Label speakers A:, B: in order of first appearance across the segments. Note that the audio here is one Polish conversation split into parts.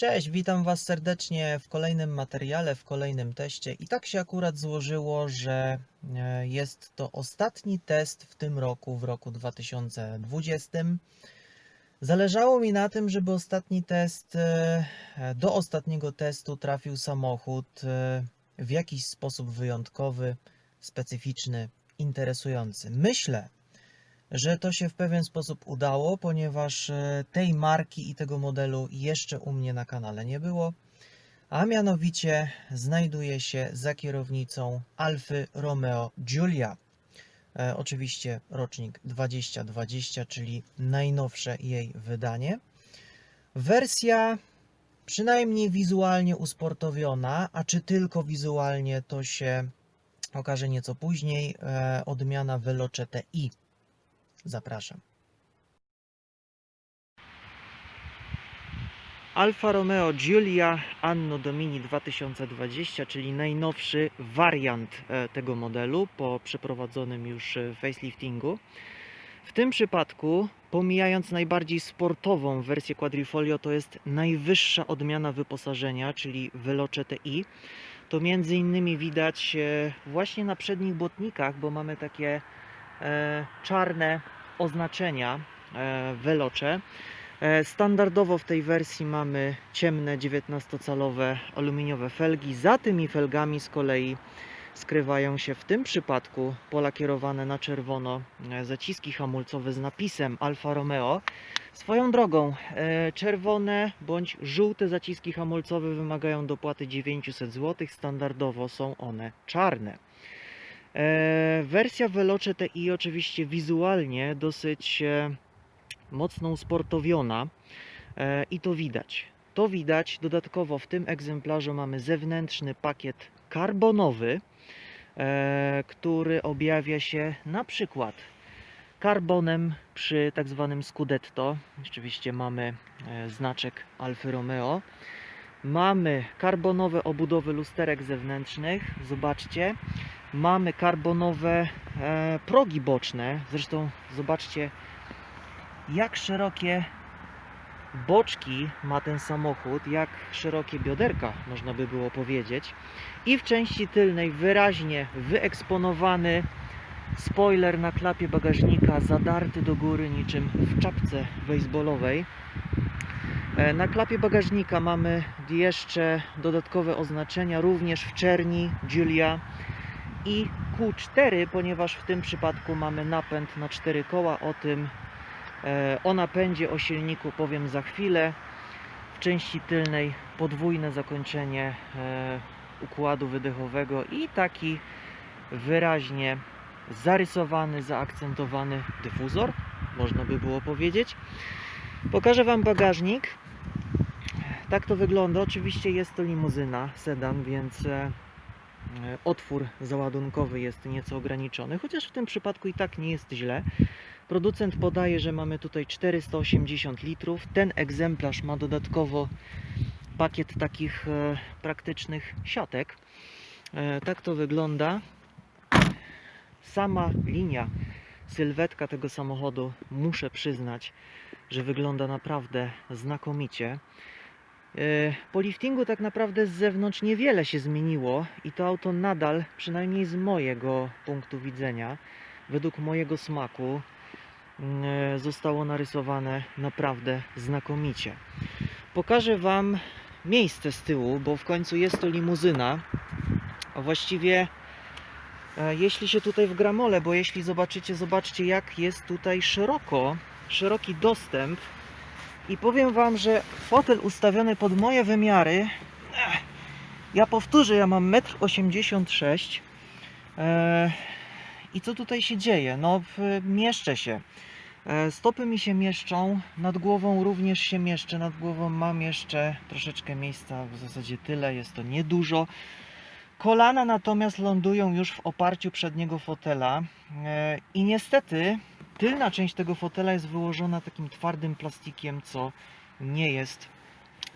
A: Cześć, witam Was serdecznie w kolejnym materiale, w kolejnym teście. I tak się akurat złożyło, że e, jest to ostatni test w tym roku, w roku 2020. Zależało mi na tym, żeby ostatni test, e, do ostatniego testu trafił samochód e, w jakiś sposób wyjątkowy, specyficzny, interesujący. Myślę, że to się w pewien sposób udało, ponieważ e, tej marki i tego modelu jeszcze u mnie na kanale nie było, a mianowicie znajduje się za kierownicą Alfy Romeo Giulia. E, oczywiście rocznik 2020, czyli najnowsze jej wydanie. Wersja przynajmniej wizualnie usportowiona, a czy tylko wizualnie to się okaże nieco później. E, odmiana Veloce TI. Zapraszam. Alfa Romeo Giulia Anno Domini 2020, czyli najnowszy wariant e, tego modelu po przeprowadzonym już faceliftingu. W tym przypadku, pomijając najbardziej sportową wersję Quadrifoglio, to jest najwyższa odmiana wyposażenia, czyli Veloce TI. To między innymi widać e, właśnie na przednich błotnikach, bo mamy takie czarne oznaczenia e, Veloce. E, Standardowo w tej wersji mamy ciemne 19-calowe aluminiowe felgi. Za tymi felgami z kolei skrywają się w tym przypadku polakierowane na czerwono e, zaciski hamulcowe z napisem Alfa Romeo. Swoją drogą, e, czerwone bądź żółte zaciski hamulcowe wymagają dopłaty 900 zł. Standardowo są one czarne. E, wersja Veloce TI oczywiście wizualnie dosyć e, mocno usportowiona e, i to widać. To widać. Dodatkowo w tym egzemplarzu mamy zewnętrzny pakiet karbonowy, który objawia się na przykład karbonem przy tak zwanym Scudetto. Oczywiście mamy znaczek Alfa Romeo. Mamy karbonowe obudowy lusterek zewnętrznych. Zobaczcie. Mamy karbonowe e, progi boczne. Zresztą zobaczcie, jak szerokie boczki ma ten samochód, jak szerokie bioderka, można by było powiedzieć. I w części tylnej wyraźnie wyeksponowany spoiler na klapie bagażnika, zadarty do góry niczym w czapce baseballowej. E, Na klapie bagażnika mamy jeszcze dodatkowe oznaczenia, również w czerni Giulia i Q4, ponieważ w tym przypadku mamy napęd na cztery koła. O tym e, o napędzie, o silniku powiem za chwilę. W części tylnej podwójne zakończenie e, układu wydechowego i taki wyraźnie zarysowany, zaakcentowany dyfuzor, można by było powiedzieć. Pokażę Wam bagażnik. Tak to wygląda. Oczywiście jest to limuzyna, sedan, więc e, otwór załadunkowy jest nieco ograniczony, chociaż w tym przypadku i tak nie jest źle. Producent podaje, że mamy tutaj 480 litrów. Ten egzemplarz ma dodatkowo pakiet takich e, praktycznych siatek. E, tak to wygląda. Sama linia, sylwetka tego samochodu, muszę przyznać, że wygląda naprawdę znakomicie. E, Po liftingu tak naprawdę z zewnątrz niewiele się zmieniło i to auto nadal, przynajmniej z mojego punktu widzenia, według mojego smaku, mm, e, zostało narysowane naprawdę znakomicie. Pokażę Wam miejsce z tyłu, bo w końcu jest to limuzyna. A właściwie e, jeśli się tutaj w gramole, bo jeśli zobaczycie, zobaczcie jak jest tutaj szeroko, szeroki dostęp i powiem Wam, że fotel ustawiony pod moje wymiary, ech, ja powtórzę, ja mam 1,86 m e, i co tutaj się dzieje? No mieszczę się. E, Stopy mi się mieszczą, nad głową również się mieszczę, nad głową mam jeszcze troszeczkę miejsca, w zasadzie tyle, jest to niedużo. Kolana natomiast lądują już w oparciu przedniego fotela i niestety tylna część tego fotela jest wyłożona takim twardym plastikiem, co nie jest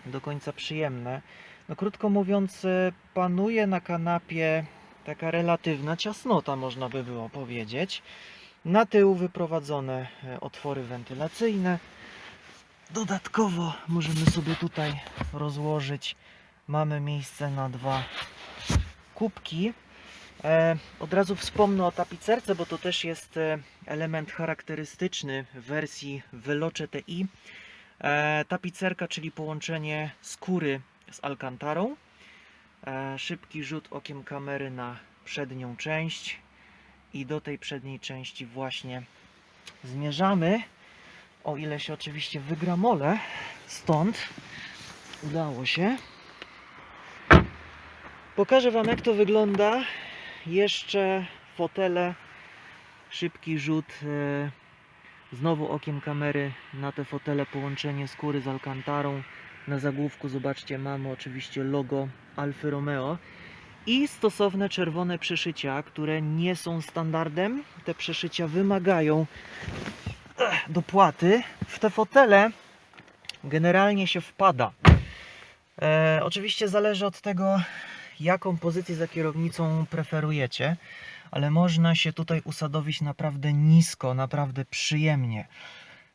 A: do końca przyjemne. No krótko mówiąc, e, panuje na kanapie taka relatywna ciasnota, można by było powiedzieć. Na tył wyprowadzone e, otwory wentylacyjne. Dodatkowo możemy sobie tutaj rozłożyć. Mamy miejsce na dwa kubki. E, od razu wspomnę o tapicerce, bo to też jest e, element charakterystyczny w wersji Veloce TI. E, tapicerka, czyli połączenie skóry z alkantarą. Szybki rzut okiem kamery na przednią część i do tej przedniej części właśnie zmierzamy. O ile się oczywiście wygramolę stąd. Udało się. Pokażę Wam jak to wygląda. Jeszcze fotele. Szybki rzut. e, Znowu okiem kamery na te fotele połączenie skóry z alkantarą. Na zagłówku zobaczcie mamy oczywiście logo Alfa Romeo i stosowne czerwone przeszycia, które nie są standardem. Te przeszycia wymagają eh, dopłaty. W te fotele generalnie się wpada. E, oczywiście zależy od tego, jaką pozycję za kierownicą preferujecie, ale można się tutaj usadowić naprawdę nisko, naprawdę przyjemnie.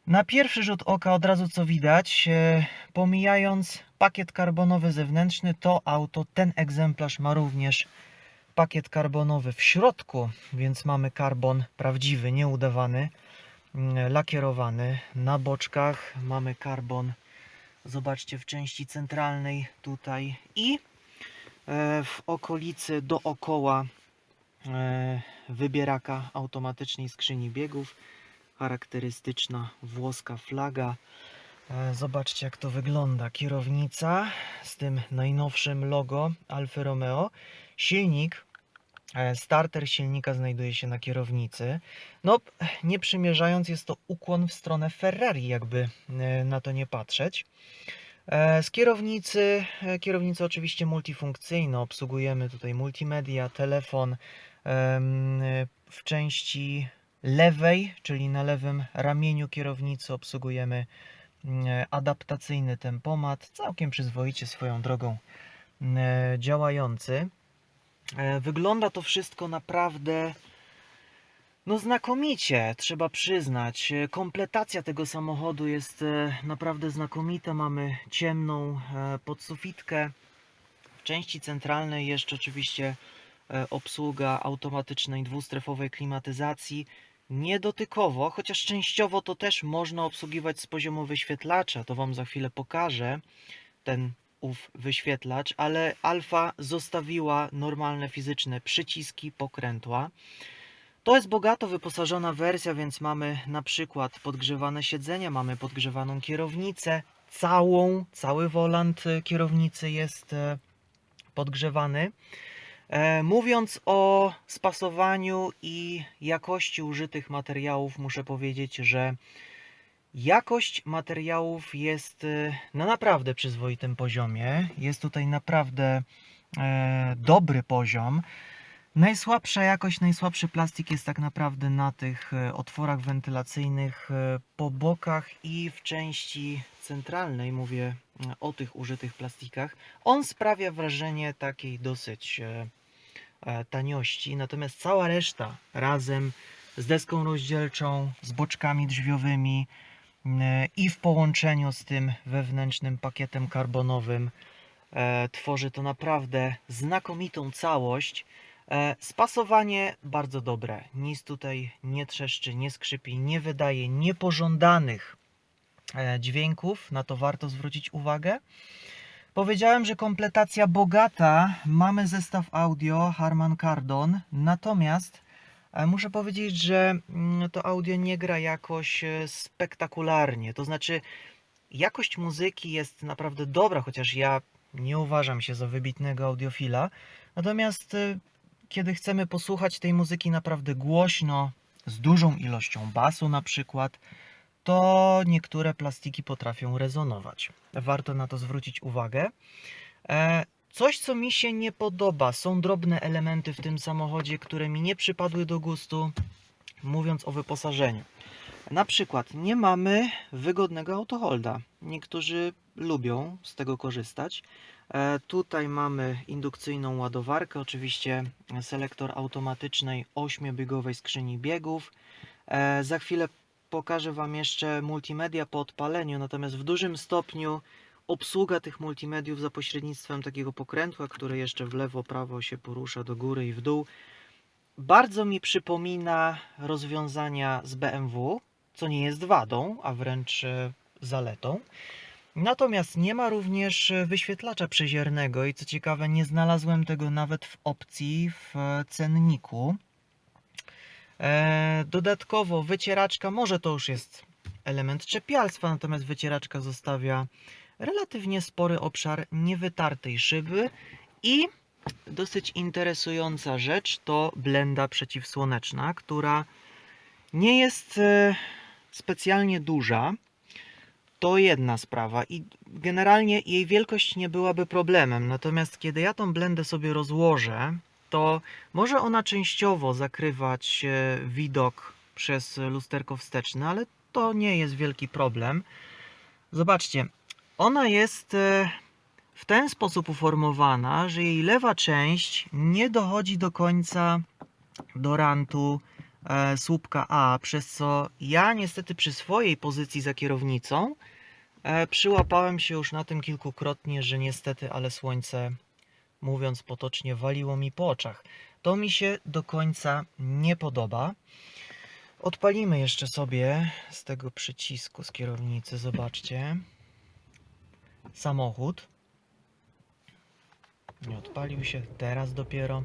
A: Na pierwszy rzut oka od razu co widać, e, pomijając pakiet karbonowy zewnętrzny, to auto, ten egzemplarz ma również pakiet karbonowy w środku, więc mamy karbon prawdziwy, nieudawany, mm, lakierowany. Na boczkach mamy karbon, zobaczcie, w części centralnej tutaj i w okolicy dookoła e, wybieraka automatycznej skrzyni biegów charakterystyczna włoska flaga. E, Zobaczcie jak to wygląda. Kierownica z tym najnowszym logo Alfa Romeo. Silnik, e, starter silnika znajduje się na kierownicy. No, nie przymierzając, jest to ukłon w stronę Ferrari, jakby e, na to nie patrzeć. E, Z kierownicy, e, kierownica oczywiście multifunkcyjna, obsługujemy tutaj multimedia, telefon. e, W części lewej, czyli na lewym ramieniu kierownicy obsługujemy mm, adaptacyjny tempomat, całkiem przyzwoicie swoją drogą mm, e, działający. E, Wygląda to wszystko naprawdę no znakomicie, trzeba przyznać. E, Kompletacja tego samochodu jest e, naprawdę znakomita. Mamy ciemną e, podsufitkę. W części centralnej jeszcze oczywiście obsługa automatycznej dwustrefowej klimatyzacji. Niedotykowo, chociaż częściowo to też można obsługiwać z poziomu wyświetlacza, to Wam za chwilę pokażę ten ów wyświetlacz, ale Alfa zostawiła normalne fizyczne przyciski, pokrętła. To jest bogato wyposażona wersja, więc mamy na przykład podgrzewane siedzenia, mamy podgrzewaną kierownicę, całą, cały wolant e, kierownicy jest e, podgrzewany. E, Mówiąc o spasowaniu i jakości użytych materiałów, muszę powiedzieć, że jakość materiałów jest na naprawdę przyzwoitym poziomie. Jest tutaj naprawdę dobry poziom. Najsłabsza jakość, najsłabszy plastik jest tak naprawdę na tych e, otworach wentylacyjnych e, po bokach i w części centralnej, mówię e, o tych użytych plastikach. On sprawia wrażenie takiej dosyć taniości, natomiast cała reszta razem z deską rozdzielczą, z boczkami drzwiowymi i w połączeniu z tym wewnętrznym pakietem karbonowym tworzy to naprawdę znakomitą całość. E, Spasowanie bardzo dobre. Nic tutaj nie trzeszczy, nie skrzypi, nie wydaje niepożądanych e, dźwięków. Na to warto zwrócić uwagę. Powiedziałem, że kompletacja bogata. Mamy zestaw audio Harman Kardon, natomiast e, muszę powiedzieć, że mm, to audio nie gra jakoś spektakularnie. To znaczy, jakość muzyki jest naprawdę dobra, chociaż ja nie uważam się za wybitnego audiofila. Natomiast kiedy chcemy posłuchać tej muzyki naprawdę głośno, z dużą ilością basu na przykład, to niektóre plastiki potrafią rezonować. Warto na to zwrócić uwagę. E, Coś, co mi się nie podoba, są drobne elementy w tym samochodzie, które mi nie przypadły do gustu, mówiąc o wyposażeniu. Na przykład nie mamy wygodnego autoholda. Niektórzy lubią z tego korzystać. E, Tutaj mamy indukcyjną ładowarkę, oczywiście selektor automatycznej 8-biegowej skrzyni biegów. E, Za chwilę pokażę Wam jeszcze multimedia po odpaleniu, natomiast w dużym stopniu obsługa tych multimediów za pośrednictwem takiego pokrętła, które jeszcze w lewo, prawo się porusza do góry i w dół, bardzo mi przypomina rozwiązania z BMW, co nie jest wadą, a wręcz e, zaletą. Natomiast nie ma również e, wyświetlacza przeziernego i co ciekawe, nie znalazłem tego nawet w opcji w cenniku. E, Dodatkowo wycieraczka, może to już jest element czepialstwa, natomiast wycieraczka zostawia relatywnie spory obszar niewytartej szyby i dosyć interesująca rzecz to blenda przeciwsłoneczna, która nie jest e, specjalnie duża. To jedna sprawa i generalnie jej wielkość nie byłaby problemem. Natomiast kiedy ja tą blendę sobie rozłożę, to może ona częściowo zakrywać e, widok przez lusterko wsteczne, ale to nie jest wielki problem. Zobaczcie, ona jest e, w ten sposób uformowana, że jej lewa część nie dochodzi do końca do rantu słupka A, przez co ja niestety przy swojej pozycji za kierownicą e, przyłapałem się już na tym kilkukrotnie, że niestety, ale słońce, mówiąc potocznie, waliło mi po oczach. To mi się do końca nie podoba. Odpalimy jeszcze sobie z tego przycisku z kierownicy, zobaczcie. Samochód. Nie odpalił się, teraz dopiero.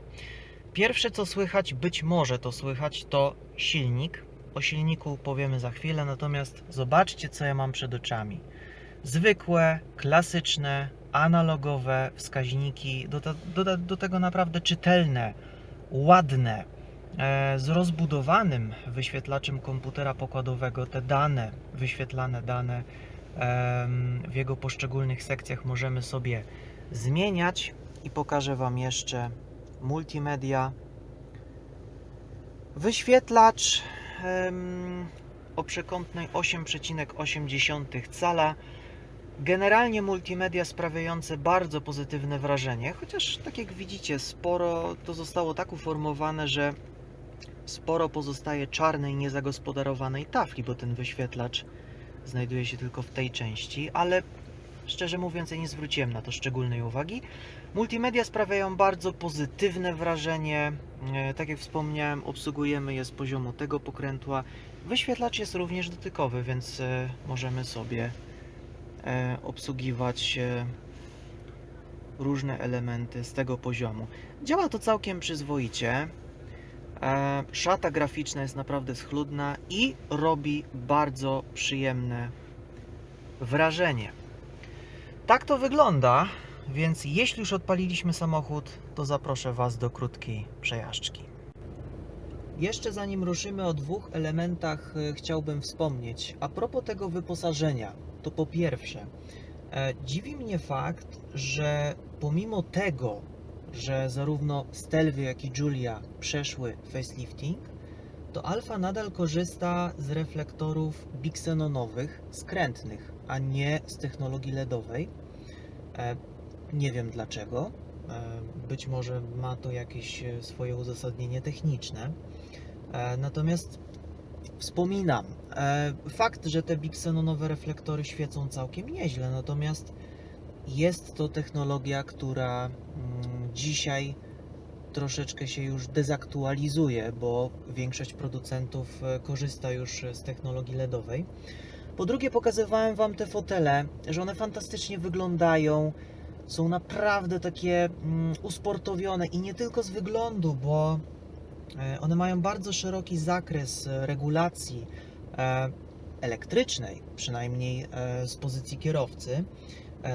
A: Pierwsze co słychać, być może to słychać, to silnik. O silniku powiemy za chwilę, natomiast zobaczcie co ja mam przed oczami. Zwykłe, klasyczne, analogowe wskaźniki, do, do, do tego naprawdę czytelne, ładne, e, z rozbudowanym wyświetlaczem komputera pokładowego. Te dane, wyświetlane dane w jego poszczególnych sekcjach możemy sobie zmieniać i pokażę Wam jeszcze multimedia. Wyświetlacz em, o przekątnej 8,8 cala. Generalnie multimedia sprawiające bardzo pozytywne wrażenie, chociaż tak jak widzicie, sporo to zostało tak uformowane, że sporo pozostaje czarnej, niezagospodarowanej tafli, bo ten wyświetlacz znajduje się tylko w tej części, ale szczerze mówiąc, ja nie zwróciłem na to szczególnej uwagi. Multimedia sprawiają bardzo pozytywne wrażenie. E, Tak jak wspomniałem, obsługujemy je z poziomu tego pokrętła. Wyświetlacz jest również dotykowy, więc e, możemy sobie e, obsługiwać różne elementy z tego poziomu. Działa to całkiem przyzwoicie. Szata graficzna jest naprawdę schludna i robi bardzo przyjemne wrażenie. Tak to wygląda, więc jeśli już odpaliliśmy samochód, to zaproszę Was do krótkiej przejażdżki. Jeszcze zanim ruszymy o dwóch elementach, e, chciałbym wspomnieć. A propos tego wyposażenia, to po pierwsze, e, dziwi mnie fakt, że pomimo tego, że zarówno Stelvio, jak i Giulia przeszły facelifting, to Alfa nadal korzysta z reflektorów bixenonowych, skrętnych, a nie z technologii LEDowej. Nie wiem dlaczego. E, Być może ma to jakieś e, swoje uzasadnienie techniczne. E, Natomiast wspominam, fakt, że te bixenonowe reflektory świecą całkiem nieźle, natomiast jest to technologia, która mm, dzisiaj troszeczkę się już dezaktualizuje, bo większość producentów korzysta już z technologii LEDowej. Po drugie, pokazywałem Wam te fotele, że one fantastycznie wyglądają. Są naprawdę takie mm, usportowione i nie tylko z wyglądu, bo e, one mają bardzo szeroki zakres e, regulacji e, elektrycznej, przynajmniej z pozycji kierowcy.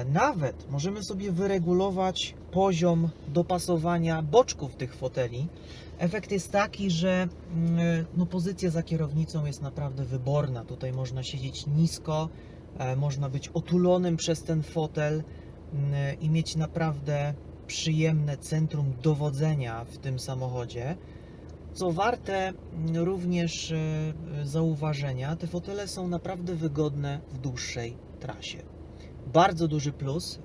A: Nawet możemy sobie wyregulować poziom dopasowania boczków tych foteli. Efekt jest taki, że mm, no, pozycja za kierownicą jest naprawdę wyborna. Tutaj można siedzieć nisko, można być otulonym przez ten fotel i mieć naprawdę przyjemne centrum dowodzenia w tym samochodzie. Co warte mm, również e, e, zauważenia, te fotele są naprawdę wygodne w dłuższej trasie. Bardzo duży plus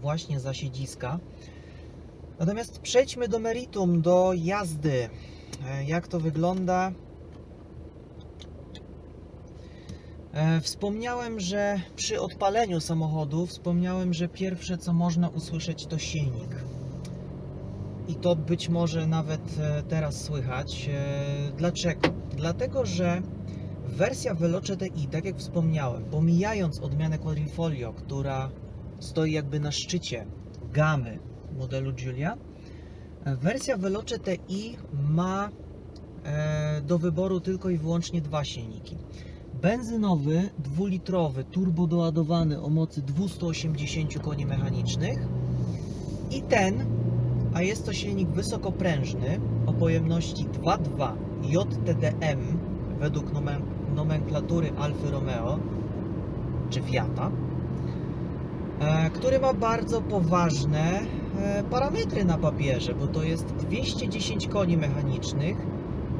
A: właśnie za siedziska. Natomiast przejdźmy do meritum, do jazdy. E, Jak to wygląda? E, Wspomniałem, że przy odpaleniu samochodu wspomniałem, że pierwsze co można usłyszeć to silnik. I to być może nawet e, teraz słychać. E, Dlaczego? Dlatego, że wersja Veloce TI, tak jak wspomniałem, pomijając odmianę Quadrifoglio, która stoi jakby na szczycie gamy modelu Giulia, e, wersja Veloce TI ma e, do wyboru tylko i wyłącznie dwa silniki. Benzynowy, dwulitrowy, turbo doładowany o mocy 280 koni mechanicznych i ten, a jest to silnik wysokoprężny o pojemności 2.2 JTDM według nomen nomenklatury Alfa Romeo czy Fiata, e, który ma bardzo poważne e, parametry na papierze, bo to jest 210 koni mechanicznych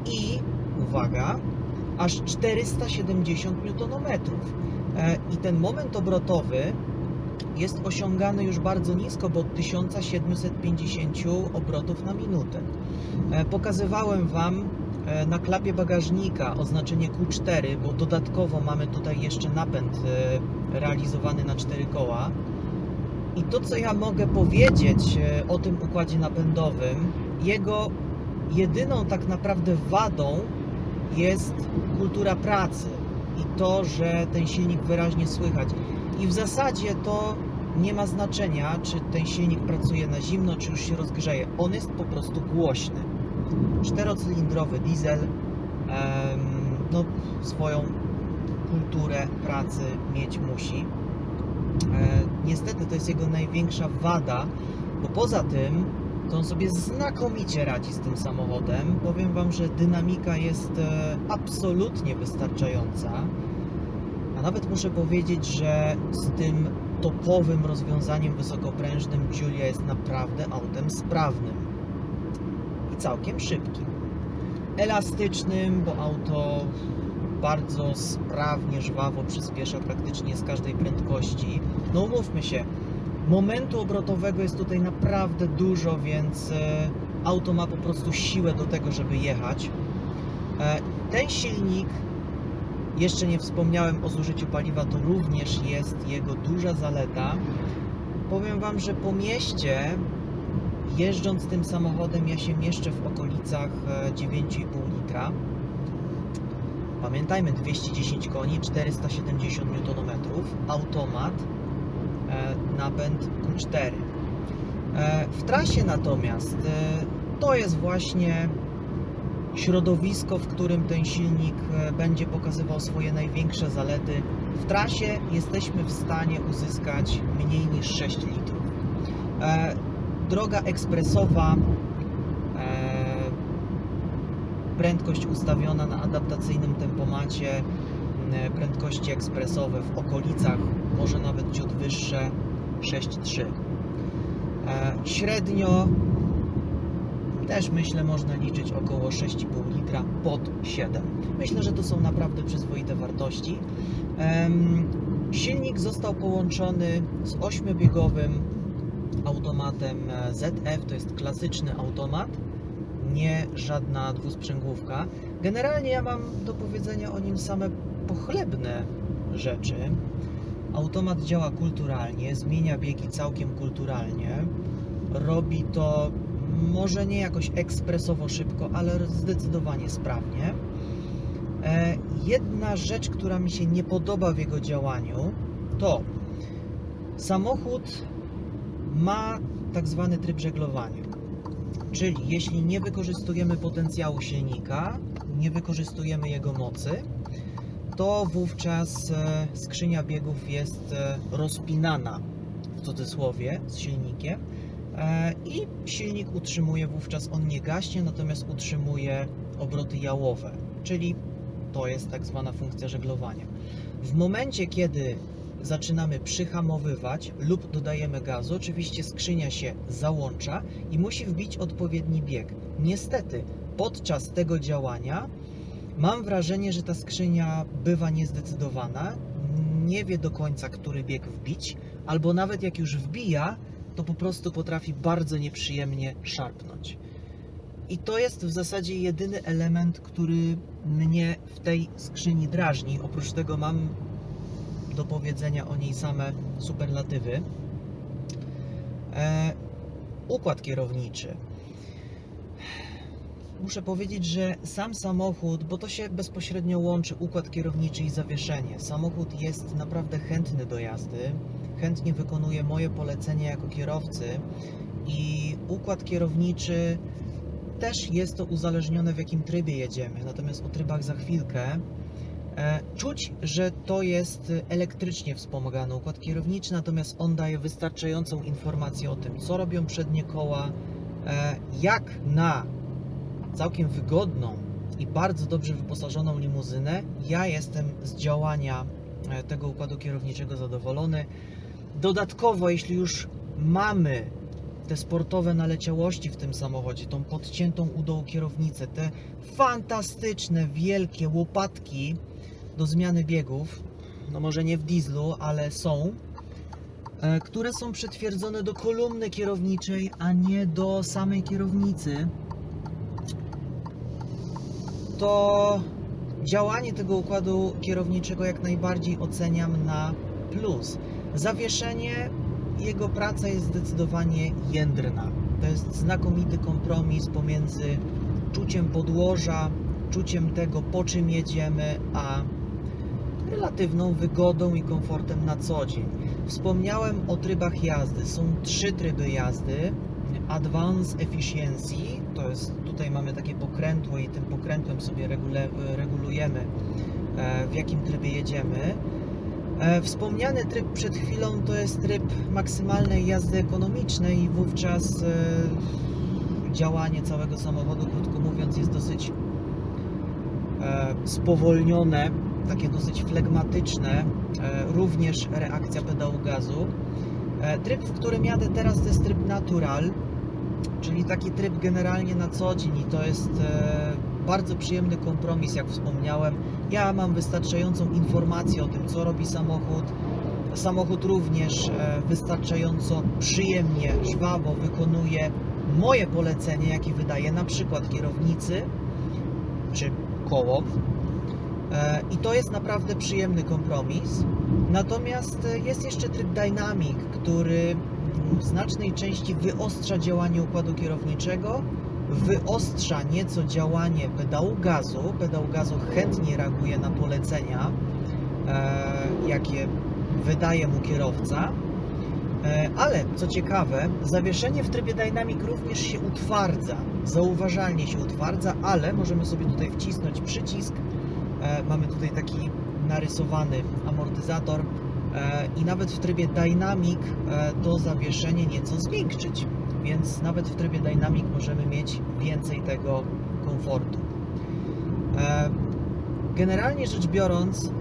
A: i uwaga, aż 470 Nm. E, I ten moment obrotowy jest osiągany już bardzo nisko, bo od 1750 obrotów na minutę. E, Pokazywałem Wam e, na klapie bagażnika oznaczenie Q4, bo dodatkowo mamy tutaj jeszcze napęd realizowany na 4 koła. I to, co ja mogę powiedzieć o tym układzie napędowym, jego jedyną tak naprawdę wadą jest kultura pracy i to, że ten silnik wyraźnie słychać. I w zasadzie to nie ma znaczenia, czy ten silnik pracuje na zimno, czy już się rozgrzeje. On jest po prostu głośny. Czterocylindrowy diesel em, no, swoją kulturę pracy mieć musi. E, niestety to jest jego największa wada, bo poza tym to on sobie znakomicie radzi z tym samochodem. Powiem Wam, że dynamika jest e, absolutnie wystarczająca. A nawet muszę powiedzieć, że z tym topowym rozwiązaniem wysokoprężnym Giulia jest naprawdę autem sprawnym i całkiem szybkim. Elastycznym, bo auto bardzo sprawnie, żwawo przyspiesza praktycznie z każdej prędkości. No umówmy się, momentu obrotowego jest tutaj naprawdę dużo, więc e, auto ma po prostu siłę do tego, żeby jechać. E, Ten silnik, jeszcze nie wspomniałem o zużyciu paliwa, to również jest jego duża zaleta. Powiem Wam, że po mieście, jeżdżąc tym samochodem, ja się mieszczę w okolicach e, 9,5 litra. Pamiętajmy, 210 koni, 470 Nm, automat, e, napęd Q4. E, W trasie natomiast e, to jest właśnie środowisko, w którym ten silnik e, będzie pokazywał swoje największe zalety. W trasie jesteśmy w stanie uzyskać mniej niż 6 litrów. E, Droga ekspresowa, e, prędkość ustawiona na adaptacyjnym tempomacie, e, prędkości ekspresowe w okolicach, może nawet ciut wyższe, 6,3. E, Średnio też myślę można liczyć około 6,5 litra pod 7. Myślę, że to są naprawdę przyzwoite wartości. Silnik został połączony z 8-biegowym automatem e, ZF, to jest klasyczny automat, nie żadna dwusprzęgłówka. Generalnie ja mam do powiedzenia o nim same pochlebne rzeczy. Automat działa kulturalnie, zmienia biegi całkiem kulturalnie. Robi to może nie jakoś ekspresowo szybko, ale zdecydowanie sprawnie. E, Jedna rzecz, która mi się nie podoba w jego działaniu, to samochód ma tak zwany tryb żeglowania. Czyli jeśli nie wykorzystujemy potencjału silnika, nie wykorzystujemy jego mocy, to wówczas e, skrzynia biegów jest e, rozpinana w cudzysłowie z silnikiem e, i silnik utrzymuje wówczas, on nie gaśnie, natomiast utrzymuje obroty jałowe, czyli to jest tak zwana funkcja żeglowania. W momencie, kiedy zaczynamy przyhamowywać lub dodajemy gazu, oczywiście skrzynia się załącza i musi wbić odpowiedni bieg. Niestety, podczas tego działania mam wrażenie, że ta skrzynia bywa niezdecydowana, nie wie do końca, który bieg wbić, albo nawet jak już wbija, to po prostu potrafi bardzo nieprzyjemnie szarpnąć. I to jest w zasadzie jedyny element, który mnie w tej skrzyni drażni. Oprócz tego mam do powiedzenia o niej same superlatywy. E, układ kierowniczy. Muszę powiedzieć, że sam samochód, bo to się bezpośrednio łączy układ kierowniczy i zawieszenie. Samochód jest naprawdę chętny do jazdy, chętnie wykonuje moje polecenia jako kierowcy i układ kierowniczy też jest to uzależnione w jakim trybie jedziemy, natomiast o trybach za chwilkę. E, Czuć, że to jest elektrycznie wspomagany układ kierowniczy, natomiast on daje wystarczającą informację o tym, co robią przednie koła, e, jak na całkiem wygodną i bardzo dobrze wyposażoną limuzynę. Ja jestem z działania e, tego układu kierowniczego zadowolony. Dodatkowo, jeśli już mamy te sportowe naleciałości w tym samochodzie, tą podciętą u dołu kierownicę, te fantastyczne, wielkie łopatki do zmiany biegów, no może nie w dieslu, ale są, e, które są przytwierdzone do kolumny kierowniczej, a nie do samej kierownicy, to działanie tego układu kierowniczego jak najbardziej oceniam na plus. Zawieszenie, jego praca jest zdecydowanie jędrna. To jest znakomity kompromis pomiędzy czuciem podłoża, czuciem tego, po czym jedziemy, a relatywną wygodą i komfortem na co dzień. Wspomniałem o trybach jazdy. Są trzy tryby jazdy. Advanced Efficiency, to jest tutaj mamy takie pokrętło i tym pokrętłem sobie regule, regulujemy e, w jakim trybie jedziemy. E, Wspomniany tryb przed chwilą to jest tryb maksymalnej jazdy ekonomicznej i wówczas e, działanie całego samochodu, krótko mówiąc, jest dosyć spowolnione, takie dosyć flegmatyczne, również reakcja pedału gazu. Tryb, w którym jadę teraz, to jest tryb natural, czyli taki tryb generalnie na co dzień i to jest e, bardzo przyjemny kompromis, jak wspomniałem. Ja mam wystarczającą informację o tym, co robi samochód. Samochód również e, wystarczająco przyjemnie, żwawo wykonuje moje polecenie, jakie wydaje na przykład kierownicy czy kołom. E, I to jest naprawdę przyjemny kompromis. Natomiast jest jeszcze tryb Dynamic, który w znacznej części wyostrza działanie układu kierowniczego, wyostrza nieco działanie pedału gazu. Pedał gazu chętnie reaguje na polecenia, e, jakie wydaje mu kierowca. E, Ale co ciekawe, zawieszenie w trybie Dynamic również się utwardza, zauważalnie się utwardza, ale możemy sobie tutaj wcisnąć przycisk. E, Mamy tutaj taki narysowany amortyzator i nawet w trybie Dynamic e, to zawieszenie nieco zmiękczyć, więc nawet w trybie Dynamic możemy mieć więcej tego komfortu. E, Generalnie rzecz biorąc,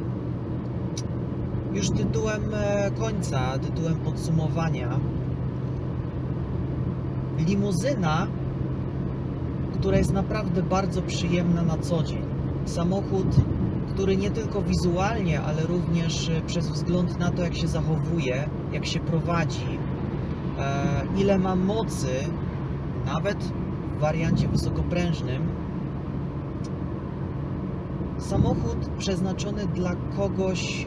A: już tytułem e, końca, tytułem podsumowania, limuzyna, która jest naprawdę bardzo przyjemna na co dzień. Samochód, który nie tylko wizualnie, ale również e, przez wzgląd na to, jak się zachowuje, jak się prowadzi, e, ile ma mocy, nawet w wariancie wysokoprężnym, samochód przeznaczony dla kogoś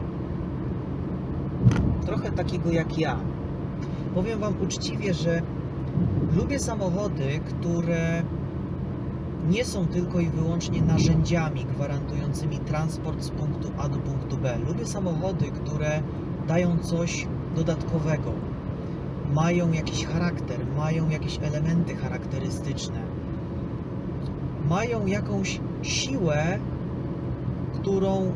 A: trochę takiego jak ja. Powiem Wam uczciwie, że lubię samochody, które nie są tylko i wyłącznie narzędziami gwarantującymi transport z punktu A do punktu B. Lubię samochody, które dają coś dodatkowego, mają jakiś charakter, mają jakieś elementy charakterystyczne, mają jakąś siłę, którą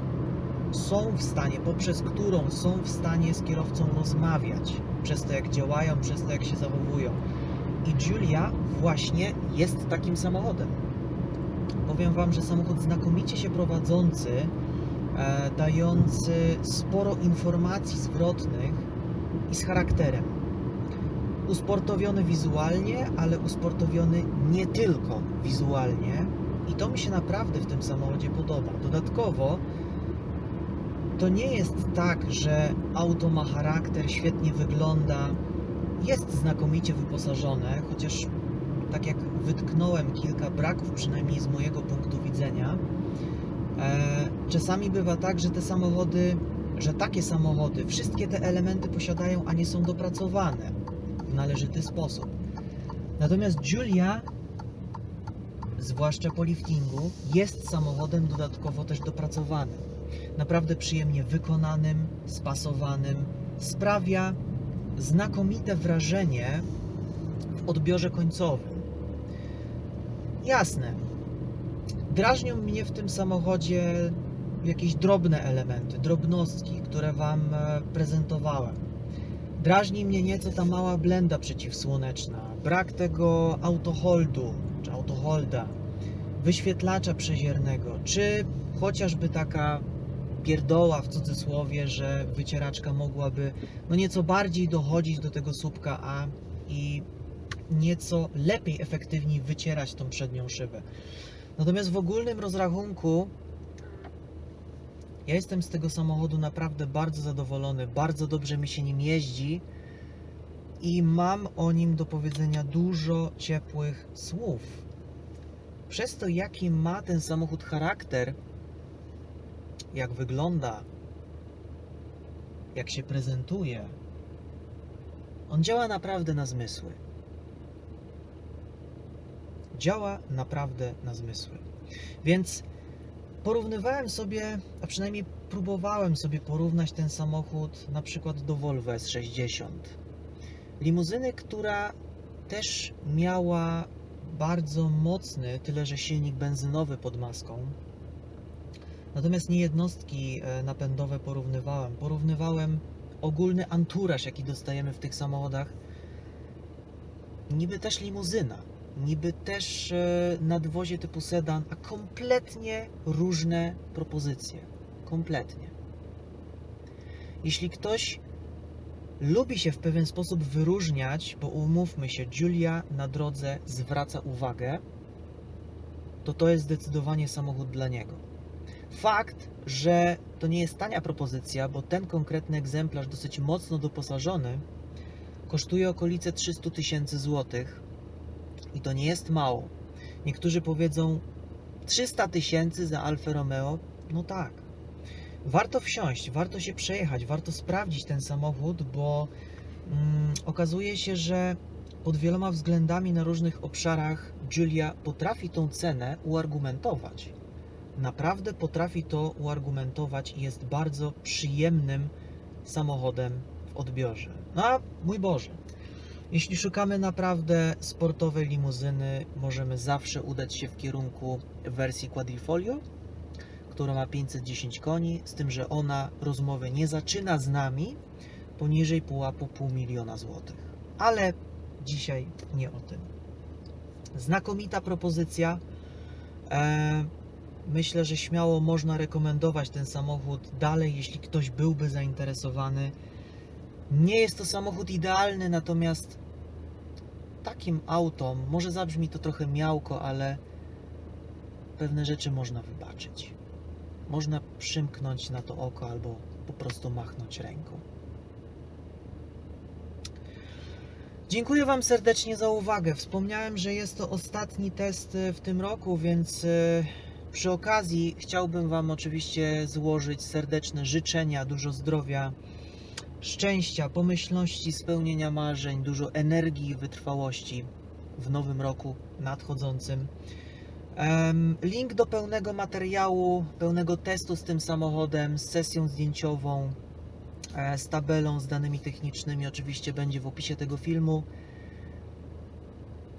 A: są w stanie, poprzez którą są w stanie z kierowcą rozmawiać, przez to jak działają, przez to jak się zachowują. I Giulia właśnie jest takim samochodem. Powiem Wam, że samochód znakomicie się prowadzący, e, dający sporo informacji zwrotnych i z charakterem. Usportowiony wizualnie, ale usportowiony nie tylko wizualnie. I to mi się naprawdę w tym samochodzie podoba. Dodatkowo to nie jest tak, że auto ma charakter, świetnie wygląda, jest znakomicie wyposażone, chociaż tak jak wytknąłem kilka braków, przynajmniej z mojego punktu widzenia, e, czasami bywa tak, że te samochody że takie samochody, wszystkie te elementy posiadają, a nie są dopracowane w należyty sposób. Natomiast Giulia, zwłaszcza po liftingu, jest samochodem dodatkowo też dopracowanym. Naprawdę przyjemnie wykonanym, spasowanym, sprawia znakomite wrażenie w odbiorze końcowym. Jasne, drażnią mnie w tym samochodzie jakieś drobne elementy, drobnostki, które Wam e, prezentowałem. Drażni mnie nieco ta mała blenda przeciwsłoneczna, brak tego autoholdu czy autoholda, wyświetlacza przeziernego, czy chociażby taka pierdoła w cudzysłowie, że wycieraczka mogłaby no nieco bardziej dochodzić do tego słupka A i nieco lepiej, efektywniej wycierać tą przednią szybę. Natomiast w ogólnym rozrachunku ja jestem z tego samochodu naprawdę bardzo zadowolony, bardzo dobrze mi się nim jeździ i mam o nim do powiedzenia dużo ciepłych słów. Przez to, jaki ma ten samochód charakter, jak wygląda, jak się prezentuje, on działa naprawdę na zmysły. Działa naprawdę na zmysły. Więc porównywałem sobie, a przynajmniej próbowałem sobie porównać ten samochód na przykład do Volvo S60. Limuzyny, która też miała bardzo mocny, tyle że silnik benzynowy pod maską. Natomiast nie jednostki e, napędowe porównywałem. Porównywałem ogólny anturaż, jaki dostajemy w tych samochodach. Niby też limuzyna, niby też e, nadwozie typu sedan, a kompletnie różne propozycje. Kompletnie. Jeśli ktoś lubi się w pewien sposób wyróżniać, bo umówmy się, Julia na drodze zwraca uwagę, to to jest zdecydowanie samochód dla niego. Fakt, że to nie jest tania propozycja, bo ten konkretny egzemplarz, dosyć mocno doposażony, kosztuje okolice 300 tysięcy złotych i to nie jest mało. Niektórzy powiedzą 300 tysięcy za Alfa Romeo. No tak. Warto wsiąść, warto się przejechać, warto sprawdzić ten samochód, bo mm, okazuje się, że pod wieloma względami na różnych obszarach Julia potrafi tą cenę uargumentować. Naprawdę potrafi to uargumentować i jest bardzo przyjemnym samochodem w odbiorze. No a mój Boże, jeśli szukamy naprawdę sportowej limuzyny, możemy zawsze udać się w kierunku wersji Quadrifoglio, która ma 510 koni, z tym, że ona rozmowy nie zaczyna z nami poniżej pułapu pół miliona złotych. Ale dzisiaj nie o tym. Znakomita propozycja. E, myślę, że śmiało można rekomendować ten samochód dalej, jeśli ktoś byłby zainteresowany. Nie jest to samochód idealny, natomiast takim autom, może zabrzmi to trochę miałko, ale pewne rzeczy można wybaczyć. Można przymknąć na to oko albo po prostu machnąć ręką. Dziękuję Wam serdecznie za uwagę. Wspomniałem, że jest to ostatni test e, w tym roku, więc e, przy okazji chciałbym Wam oczywiście złożyć serdeczne życzenia, dużo zdrowia, szczęścia, pomyślności, spełnienia marzeń, dużo energii i wytrwałości w nowym roku nadchodzącym. Link do pełnego materiału, pełnego testu z tym samochodem, z sesją zdjęciową, e, z tabelą, z danymi technicznymi oczywiście będzie w opisie tego filmu.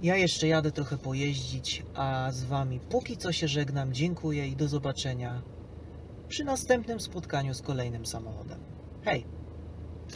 A: Ja jeszcze jadę trochę pojeździć, a z Wami póki co się żegnam. Dziękuję i do zobaczenia przy następnym spotkaniu z kolejnym samochodem. Hej!